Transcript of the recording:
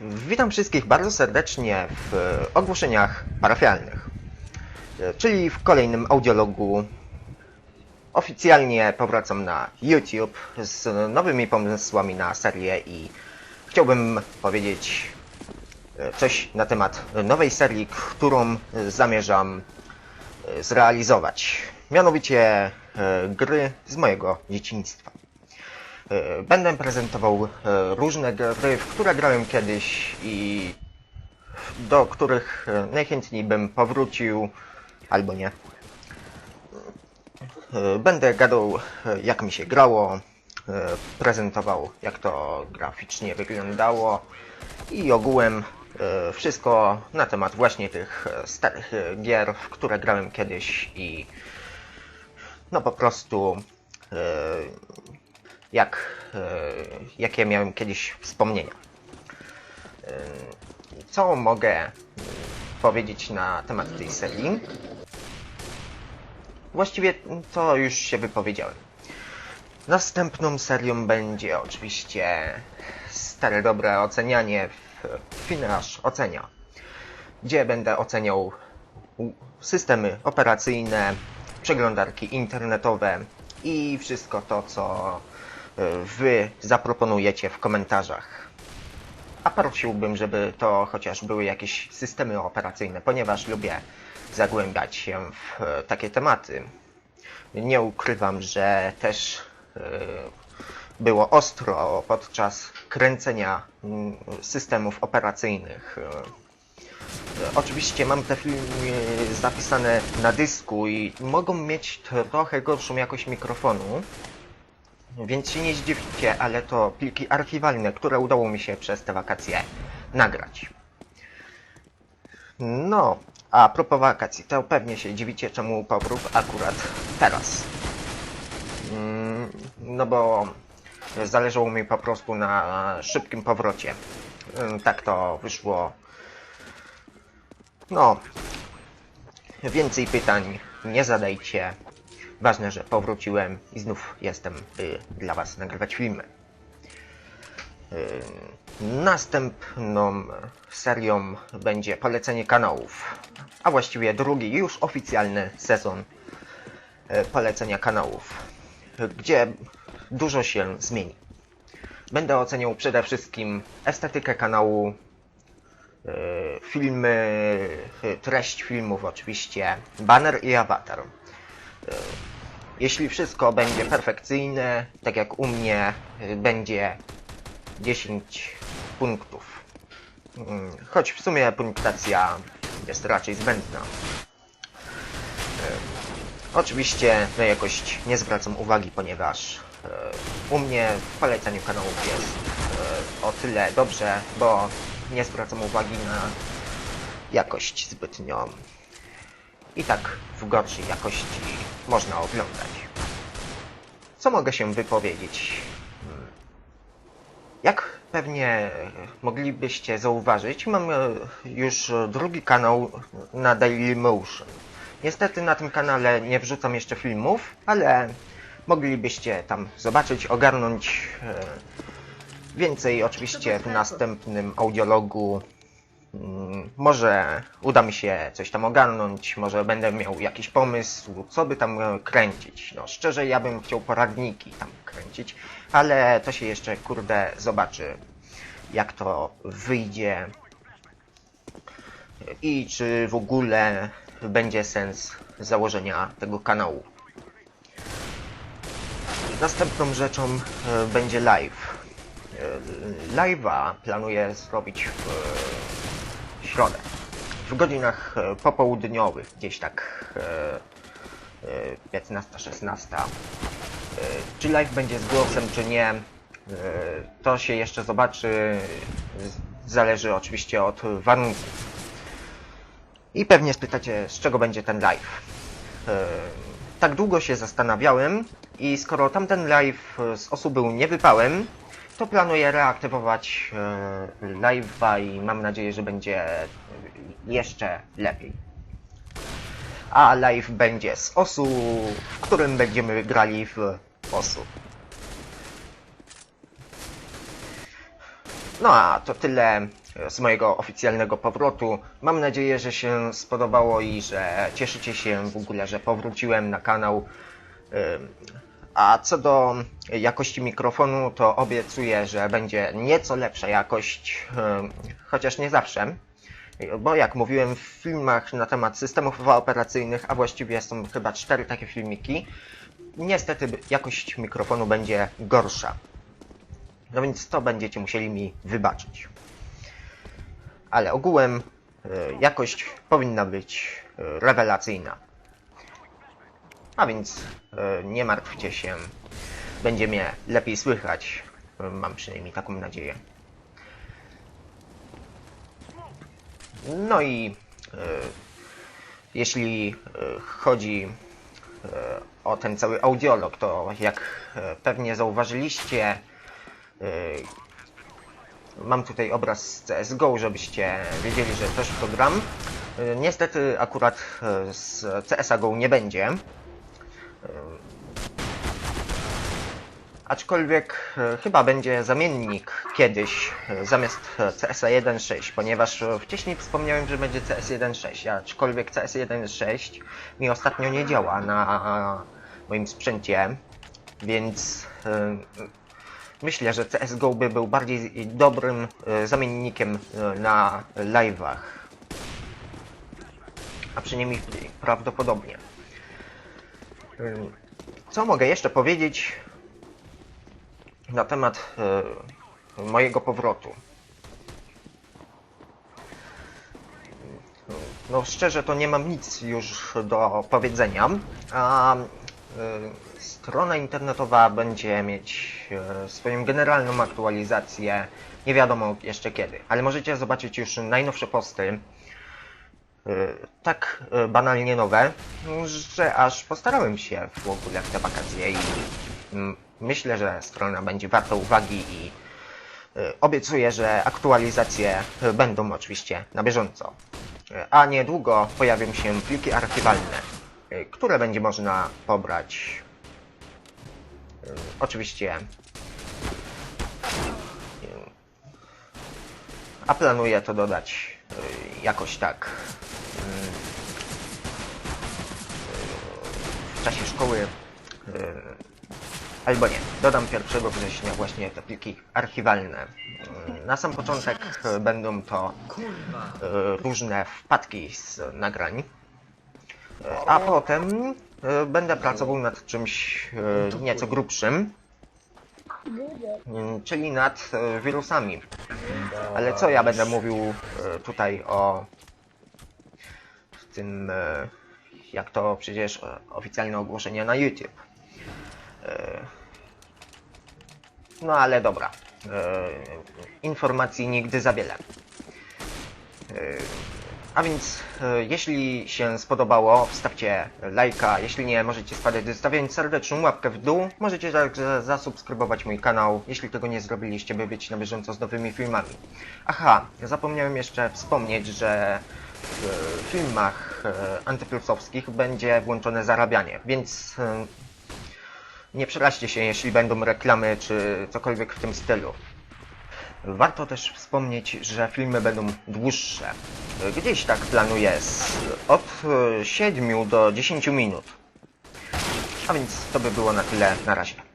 Witam wszystkich bardzo serdecznie w ogłoszeniach parafialnych, e, czyli w kolejnym audiologu. Oficjalnie powracam na YouTube z nowymi pomysłami na serię i chciałbym powiedzieć e, coś na temat nowej serii, którą zamierzam e, zrealizować. Mianowicie e, gry z mojego dzieciństwa. E, Będę prezentował e, różne gry, w które grałem kiedyś i do których e, najchętniej bym powrócił, albo nie. Będę gadał, jak mi się grało, prezentował, jak to graficznie wyglądało i ogółem wszystko na temat właśnie tych starych gier, w które grałem kiedyś i no po prostu jak, e, jakie miałem kiedyś wspomnienia. E, Co mogę e, powiedzieć na temat tej serii? Właściwie to już się wypowiedziałem. Następną serią będzie oczywiście stare dobre ocenianie Finasz Ocenia, gdzie będę oceniał systemy operacyjne, przeglądarki internetowe i wszystko to, co Wy zaproponujecie w komentarzach. A prosiłbym, żeby to chociaż były jakieś systemy operacyjne, ponieważ lubię zagłębiać się w e, takie tematy. Nie ukrywam, że też e, było ostro podczas kręcenia mm, systemów operacyjnych. E, Oczywiście mam te filmy zapisane na dysku i mogą mieć trochę gorszą jakość mikrofonu, więc się nie zdziwicie, ale to pliki archiwalne, które udało mi się przez te wakacje nagrać. No, a propos wakacji, to pewnie się dziwicie, czemu powrót akurat teraz. Mm, No bo zależało mi po prostu na szybkim powrocie. Mm, Tak to wyszło. No, więcej pytań nie zadajcie. Ważne, że powróciłem i znów jestem y, dla Was nagrywać filmy. Y, następną serią będzie polecenie kanałów, a właściwie drugi już oficjalny sezon y, polecenia kanałów, gdzie dużo się zmieni. Będę oceniał przede wszystkim estetykę kanału, filmy, treść filmów oczywiście, banner i awatar. Jeśli wszystko będzie perfekcyjne, tak jak u mnie, y, będzie 10 punktów. Mm, Choć w sumie punktacja jest raczej zbędna. Y, Oczywiście na jakość nie zwracam uwagi, ponieważ y, u mnie w polecaniu kanałów jest o tyle dobrze, bo nie zwracam uwagi na jakość zbytnio. I tak w gorszej jakości można oglądać. Co mogę się wypowiedzieć? Hmm. Jak pewnie moglibyście zauważyć, mam e, już drugi kanał na Dailymotion. Niestety na tym kanale nie wrzucam jeszcze filmów, ale moglibyście tam zobaczyć, ogarnąć e, więcej oczywiście w następnym audiologu. Mm, Może uda mi się coś tam ogarnąć, może będę miał jakiś pomysł, co by tam e, kręcić. No szczerze, ja bym chciał poradniki tam kręcić, ale to się jeszcze, kurde, zobaczy, jak to wyjdzie i czy w ogóle będzie sens założenia tego kanału. Następną rzeczą e, będzie live. E, Live'a planuję zrobić w środę. W godzinach e, popołudniowych, gdzieś tak e, e, 15-16. E, Czy live będzie z głosem, czy nie, to się jeszcze zobaczy. Zależy oczywiście od warunków. I pewnie spytacie, z czego będzie ten live. Tak długo się zastanawiałem i skoro tamten live z osób był niewypałem, to planuję reaktywować e, live'a i mam nadzieję, że będzie jeszcze lepiej. A live będzie z osu, w którym będziemy grali w osu. No a to tyle. e, z mojego oficjalnego powrotu. Mam nadzieję, że się spodobało i że cieszycie się w ogóle, że powróciłem na kanał. A co do jakości mikrofonu, to obiecuję, że będzie nieco lepsza jakość, ym, chociaż nie zawsze. Bo jak mówiłem w filmach na temat systemów operacyjnych, a właściwie są chyba cztery takie filmiki, niestety jakość mikrofonu będzie gorsza. No więc to będziecie musieli mi wybaczyć. Ale ogółem y, jakość powinna być y, rewelacyjna. A więc y, nie martwcie się, będzie mnie lepiej słychać. Mam przynajmniej taką nadzieję. No i y, jeśli y, chodzi o ten cały audiolog, to jak pewnie zauważyliście, mam tutaj obraz z CSGO, żebyście wiedzieli, że też to gram. Niestety akurat z CSA GO nie będzie. Aczkolwiek e, chyba będzie zamiennik kiedyś e, zamiast e, CSA 1.6, ponieważ wcześniej wspomniałem, że będzie CS 1.6, aczkolwiek CS 1.6 mi ostatnio nie działa na moim sprzęcie, więc myślę, że CSGO by był bardziej dobrym zamiennikiem na live'ach. A przynajmniej prawdopodobnie. Co mogę jeszcze powiedzieć na temat e, mojego powrotu? No szczerze to nie mam nic już do powiedzenia, a e, strona internetowa będzie mieć e, swoją generalną aktualizację nie wiadomo jeszcze kiedy, ale możecie zobaczyć już najnowsze posty tak e, banalnie nowe, że aż postarałem się w ogóle w te wakacje i mm, myślę, że strona będzie warta uwagi i e, obiecuję, że aktualizacje e, będą oczywiście na bieżąco. E, A niedługo pojawią się pliki archiwalne, e, które będzie można pobrać e, oczywiście e, a planuję to dodać jakoś tak w czasie szkoły y, albo nie. Dodam 1 września właśnie te pliki archiwalne. Y, Na sam początek będą to y, różne wpadki z nagrań, a potem będę pracował nad czymś nieco grubszym, y, czyli nad wirusami. Ale co ja będę mówił e, tutaj o tym, e, jak to przecież e, oficjalne ogłoszenie na YouTube. E, No ale dobra. E, Informacji nigdy za wiele. A więc, jeśli się spodobało, wstawcie lajka. Jeśli nie, możecie spadać zostawiając serdeczną łapkę w dół. Możecie także zasubskrybować mój kanał, jeśli tego nie zrobiliście, by być na bieżąco z nowymi filmami. Aha, zapomniałem jeszcze wspomnieć, że w filmach e, antyplusowskich będzie włączone zarabianie, więc e, nie przeraźcie się, jeśli będą reklamy czy cokolwiek w tym stylu. Warto też wspomnieć, że filmy będą dłuższe. Gdzieś tak planuję od e, 7 do 10 minut. A więc to by było na tyle na razie.